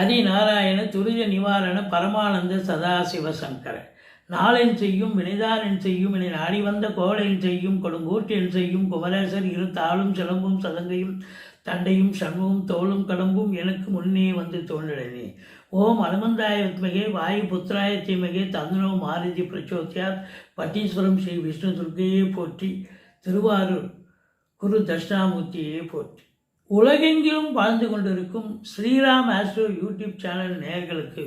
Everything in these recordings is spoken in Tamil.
அதிநாராயண துரித நிவாரண பரமானந்த சதாசிவ சங்கர. நாளென் செய்யும் வினைதானென் செய்யும் என நாடி வந்த கோளென் செய்யும் கொடுங்கூற்றென் செய்யும் குமரேசர் இரு தாளும் சிலம்பும் சதங்கையும் தண்டையும் சண்முகம் தோளும் கடம்பும் எனக்கு முன்னே வந்து தோன்றினே ஓம் அனுமந்தாய வித்மகே வாயு புத்திராய தீமகே தந்தனோ மாருதி பிரச்சோத்தியார் பட்டீஸ்வரம் ஸ்ரீ விஷ்ணு துர்க்கையே போற்றி திருவாரூர் குரு தட்சிணாமூர்த்தியே போற்றி. உலகெங்கிலும் வாழ்ந்து கொண்டிருக்கும் ஸ்ரீராம் ஆஸ்ட்ரோ யூடியூப் சேனல் நேயர்களுக்கு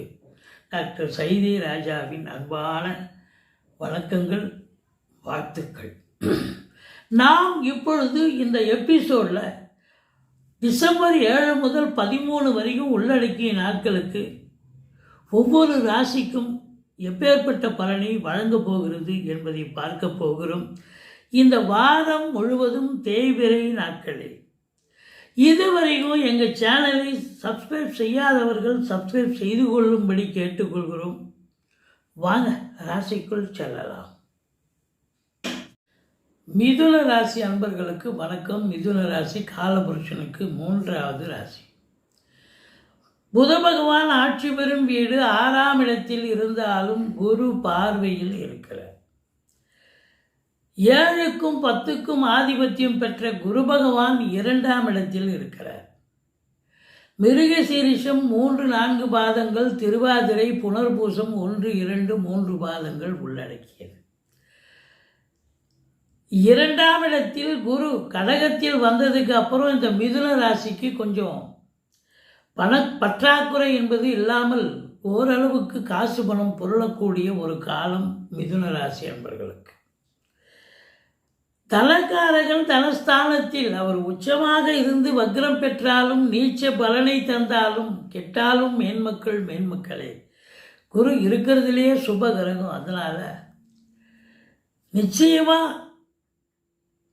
டாக்டர் சைதி ராஜாவின் அன்பான வணக்கங்கள் வாழ்த்துக்கள். நாம் இப்பொழுது இந்த எபிசோடில் டிசம்பர் ஏழு முதல் பதிமூணு வரைக்கும் உள்ளடக்கிய நாட்களுக்கு ஒவ்வொரு ராசிக்கும் எப்பேற்பட்ட பலனை வழங்கப் போகிறது என்பதை பார்க்க போகிறோம். இந்த வாரம் முழுவதும் தேய்பிரை நாட்களில் இதுவரைக்கும் எங்கள் சேனலை சப்ஸ்கிரைப் செய்யாதவர்கள் சப்ஸ்கிரைப் செய்து கொள்ளும்படி கேட்டுக்கொள்கிறோம். வாங்க ராசிக்குள் செல்லலாம். மிதுன ராசி அன்பர்களுக்கு வணக்கம். மிதுன ராசி காலபுருஷனுக்கு மூன்றாவது ராசி. புத பகவான் ஆட்சி பெறும் வீடு ஆறாம் இடத்தில் இருந்தாலும் குரு பார்வையில் இருக்கிறார். ஏழுக்கும் பத்துக்கும் ஆதிபத்தியம் பெற்ற குரு பகவான் இரண்டாம் இடத்தில் இருக்கிறார். மிருக சீரிஷம் மூன்று நான்கு பாதங்கள் திருவாதிரை புனர்பூசம் ஒன்று இரண்டு மூன்று பாதங்கள் உள்ளடக்கியது. இரண்டாம் இடத்தில் குரு கடகத்தில் வந்ததுக்கு அப்புறம் இந்த மிதுன ராசிக்கு கொஞ்சம் பண பற்றாக்குறை என்பது இல்லாமல் ஓரளவுக்கு காசு பணம் புரளக்கூடிய ஒரு காலம் மிதுன ராசி என்பர்களுக்கு தலக்காரகன் தனஸ்தானத்தில் அவர் உச்சமாக இருந்து வக்ரம் பெற்றாலும் நீச்ச பலனை தந்தாலும் கெட்டாலும் மேன்மக்கள் மேன்மக்களே. குரு இருக்கிறதுலேயே சுப கிரகம். அதனால் நிச்சயமாக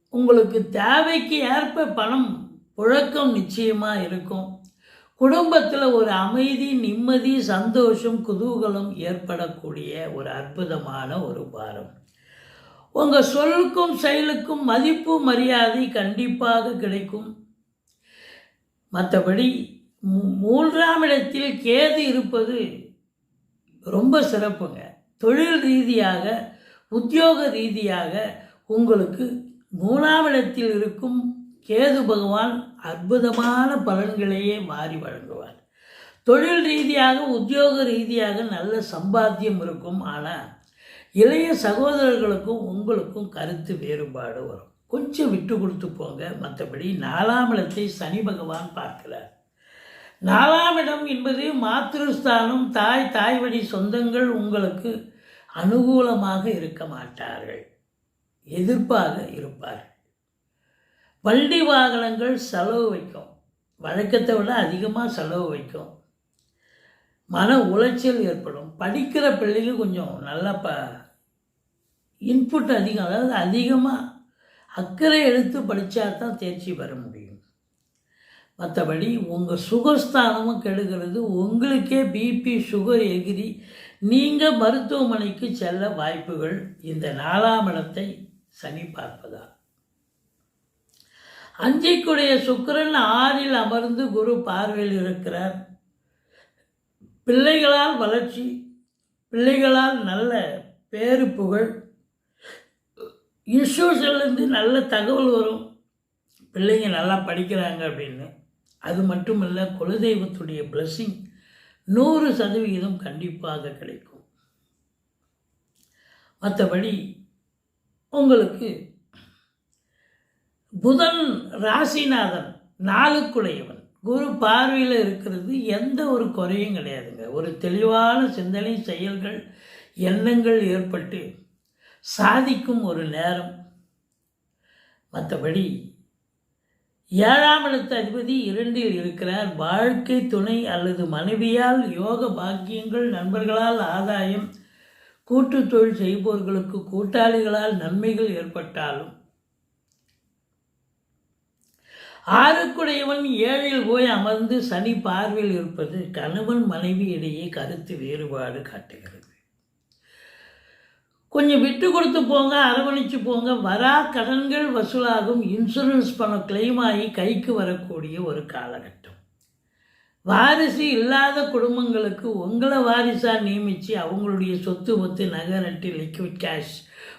உங்களுக்கு தேவைக்கு ஏற்ப பணம் புழக்கம் நிச்சயமாக இருக்கும். குடும்பத்தில் ஒரு அமைதி நிம்மதி சந்தோஷம் குதூகலம் ஏற்படக்கூடிய ஒரு அற்புதமான ஒரு வாரம் உங்கள் சொல்லுக்கும் செயலுக்கும் மதிப்பு மரியாதை கண்டிப்பாக கிடைக்கும். மற்றபடி மூன்றாம் இடத்தில் கேது இருப்பது ரொம்ப சிறப்புங்க. தொழில் ரீதியாக உத்தியோக ரீதியாக உங்களுக்கு மூணாம் இடத்தில் இருக்கும் கேது பகவான் அற்புதமான பலன்களையே மாறி வழங்குவார். தொழில் ரீதியாக உத்தியோக ரீதியாக நல்ல சம்பாத்தியம் இருக்கும். ஆனால் இளைய சகோதரர்களுக்கும் உங்களுக்கும் கருத்து வேறுபாடு வரும். கொஞ்சம் விட்டு கொடுத்து போங்க. மற்றபடி நாலாம் இடத்தை சனி பகவான் பார்க்கிறார். நாலாம் இடம் என்பது மாத்திருஸ்தானம் தாய் தாய் வழி சொந்தங்கள் உங்களுக்கு அனுகூலமாக இருக்க மாட்டார்கள். எதிர்ப்பாக இருப்பார்கள். வண்டி வாகனங்கள் செலவு வைக்கும். வழக்கத்தை விட அதிகமாக செலவு வைக்கும். மன உளைச்சல் ஏற்படும். படிக்கிற பிள்ளைகள் கொஞ்சம் நல்லா ப இன்புட் அதிகம் அதாவது அதிகமாக அக்கறை எடுத்து படித்தா தான் தேர்ச்சி பெற முடியும். மற்றபடி உங்கள் சுகஸ்தானமும் கெடுகிறது. உங்களுக்கே பிபி சுகர் எகிரி. நீங்கள் மருத்துவமனைக்கு செல்ல வாய்ப்புகள் இந்த நாலாம் இடத்தை சனி பார்ப்பதால் அஞ்சைக்குடைய சுக்கிரன் ஆறில் அமர்ந்து குரு பார்வையில் இருக்கிறார். பிள்ளைகளால் வளர்ச்சி பிள்ளைகளால் நல்ல பேரு புகழ் இன்ஸ்டியூஷன்லேருந்து நல்ல தகவல் வரும். பிள்ளைங்க நல்லா படிக்கிறாங்க அப்படின்னு. அது மட்டும் இல்லை குலதெய்வத்துடைய பிளஸ்ஸிங் நூறு சதவிகிதம் கண்டிப்பாக கிடைக்கும். மற்றபடி உங்களுக்கு புதன் ராசிநாதன் நாளுக்குடையவன். குரு பார்வையில் இருக்கிறது எந்த ஒரு குறையும் கிடையாதுங்க. ஒரு தெளிவான சிந்தனை செயல்கள் எண்ணங்கள் ஏற்பட்டு சாதிக்கும் ஒரு நேரம். மற்றபடி ஏழாம் இடத்து அதிபதி இரண்டில் இருக்கிறார். வாழ்க்கை துணை அல்லது மனைவியால் யோக பாக்கியங்கள் நண்பர்களால் ஆதாயம் கூட்டு தொழில் செய்பவர்களுக்கு கூட்டாளிகளால் நன்மைகள் ஏற்பட்டாலும். ஆறுக்குடையவன் ஏழில் போய் அமர்ந்து சனி பார்வையில் இருப்பது கணவன் மனைவி இடையே கருத்து வேறுபாடு காட்டுகிறது. கொஞ்சம் விட்டு கொடுத்து போங்க அரவணைச்சு போங்க. வரா கடன்கள் வசூலாகும். இன்சூரன்ஸ் பணம் கிளைம் ஆகி கைக்கு வரக்கூடிய ஒரு காலகட்டம். வாரிசு இல்லாத குடும்பங்களுக்கு உங்களை வாரிசாக நியமித்து அவங்களுடைய சொத்து ஒத்து நகை நட்டு லிக்விட் கேஷ்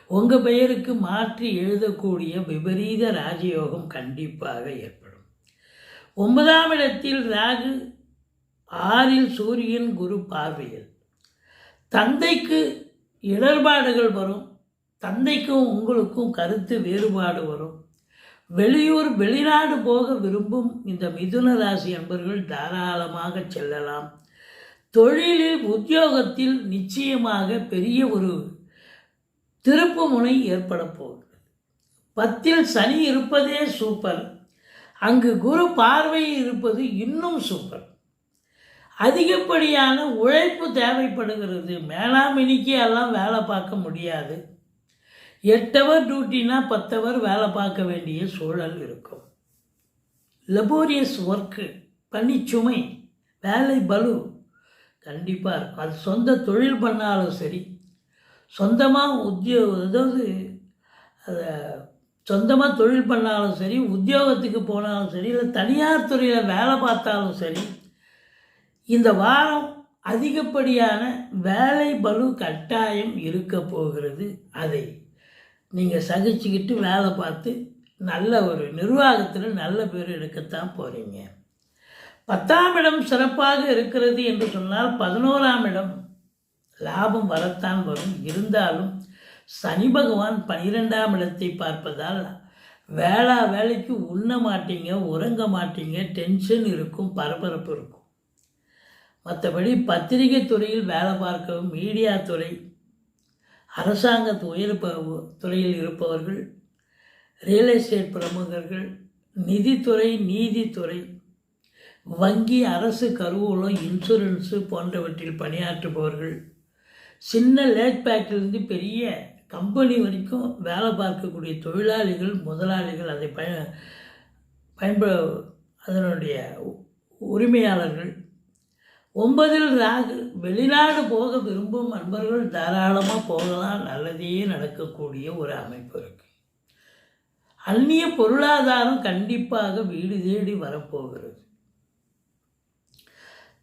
உங்கள் பெயருக்கு மாற்றி எழுதக்கூடிய விபரீத ராஜயோகம் கண்டிப்பாக ஏற்படும். ஒன்பதாம் இடத்தில் ராகு ஆறில் சூரியன் குரு பார்வையில். தந்தைக்கு இடர்பாடுகள் வரும். தந்தைக்கும் உங்களுக்கும் கருத்து வேறுபாடு வரும். வெளியூர் வெளிநாடு போக விரும்பும் இந்த மிதுன ராசி அன்பர்கள் தாராளமாக செல்லலாம். தொழிலில் உத்தியோகத்தில் நிச்சயமாக பெரிய ஒரு திருப்பு முனை ஏற்பட போகிறது பத்தில் சனி இருப்பதே சூப்பர். அங்கு குரு பார்வை இருப்பது இன்னும் சூப்பர். அதிகப்படியான உழைப்பு தேவைப்படுகிறது. மேலாமினிக்கு எல்லாம் வேலை பார்க்க முடியாது. எட்டவர் டியூட்டினா பத்தவர் வேலை பார்க்க வேண்டிய சூழல் இருக்கும். லெபோரியஸ் ஒர்க்கு பணிச்சுமை வேலை பலு கண்டிப்பாக இருக்கும். அது சொந்த தொழில் பண்ணாலும் சரி சொந்தமாக உத்தியோக அதாவது அதை சொந்தமாக தொழில் பண்ணாலும் சரி உத்தியோகத்துக்கு போனாலும் சரி இல்லை தனியார் துறையில் வேலை பார்த்தாலும் சரி இந்த வாரம் அதிகப்படியான வேலை பலு கட்டாயம் இருக்க போகிறது. அதை நீங்கள் சகிச்சுக்கிட்டு வேலை பார்த்து நல்ல ஒரு நிர்வாகத்தில் நல்ல பேர் எடுக்கத்தான் போகிறீங்க பத்தாம் இடம் சிறப்பாக இருக்கிறது என்று சொன்னால் பதினோராம் இடம் லாபம் வரத்தான் வரும். இருந்தாலும் சனி பகவான் பனிரெண்டாம் இடத்தை பார்ப்பதால் வேளா வேலைக்கு உண்ண மாட்டீங்க உறங்க மாட்டீங்க டென்ஷன் இருக்கும் பரபரப்பு இருக்கும். மற்றபடி பத்திரிகை துறையில் வேலை பார்க்கவும் மீடியா துறை அரசாங்க உயர் ப- துறையில் இருப்பவர்கள் ரியல் எஸ்டேட் பிரமுகர்கள் நிதித்துறை நீதித்துறை வங்கி அரசு கருவூலம் இன்சூரன்ஸு போன்றவற்றில் பணியாற்றுபவர்கள். சின்ன லேட் பேக்கிலிருந்து பெரிய கம்பெனி வரைக்கும் வேலை பார்க்கக்கூடிய தொழிலாளிகள் முதலாளிகள் அதை பய பயன்ப அதனுடைய உரிமையாளர்கள் ஒன்பதில் ராகு வெளிநாடு போக விரும்பும் நண்பர்கள் தாராளமாக போகலாம். நல்லதே நடக்கக்கூடிய ஒரு அமைப்பு இருக்குது அந்நிய பொருளாதாரம் கண்டிப்பாக வீடு தேடி வரப்போகிறது.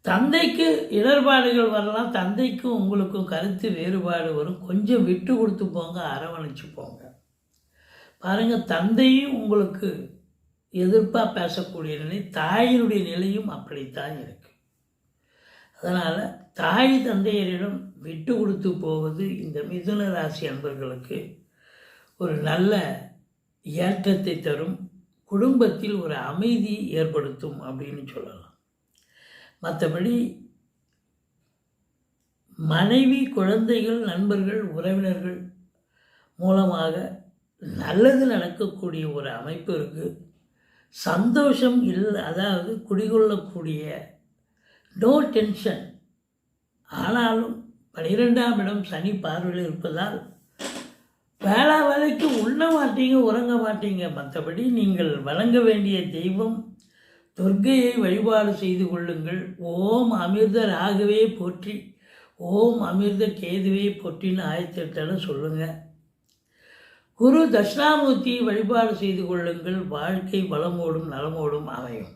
தந்தைக்கு இடர்பாடுகள் வரலாம். தந்தைக்கும் உங்களுக்கும் கருத்து வேறுபாடு வரும். கொஞ்சம் விட்டு கொடுத்து போங்க அரவணைச்சு போங்க. பாருங்கள் தந்தையும் உங்களுக்கு எதிர்ப்பாக பேசக்கூடிய நிலை தாயினுடைய நிலையும் அப்படித்தான் இருக்குது அதனால் தாய் தந்தையரிடம் விட்டு கொடுத்து போவது இந்த மிதுன ராசி அன்பர்களுக்கு ஒரு நல்ல ஏற்றத்தை தரும் குடும்பத்தில் ஒரு அமைதி ஏற்படுத்தும் அப்படின்னு சொல்லலாம். மற்றபடி மனைவி குழந்தைகள் நண்பர்கள் உறவினர்கள் மூலமாக நல்லது நடக்கக்கூடிய ஒரு அமைப்பு இருக்குது சந்தோஷம் இல்லை அதாவது குடிகொள்ளக்கூடிய நோ டென்ஷன் ஆனாலும் பனிரெண்டாம் இடம் சனி பார்வையில் இருப்பதால் வேளா வேலைக்கு உண்ண மாட்டீங்க உறங்க மாட்டீங்க. மற்றபடி நீங்கள் வழங்க வேண்டிய தெய்வம் துர்க்கையை வழிபாடு செய்து கொள்ளுங்கள். ஓம் அமிர்த ராகவே போற்றி ஓம் அமிர்த கேதுவே போற்றின்னு ஆயத்திட்டாலும் சொல்லுங்கள் குரு தட்சிணாமூர்த்தியை வழிபாடு செய்து கொள்ளுங்கள். வாழ்க்கை வளமோடும் நலமோடும் அமையும்.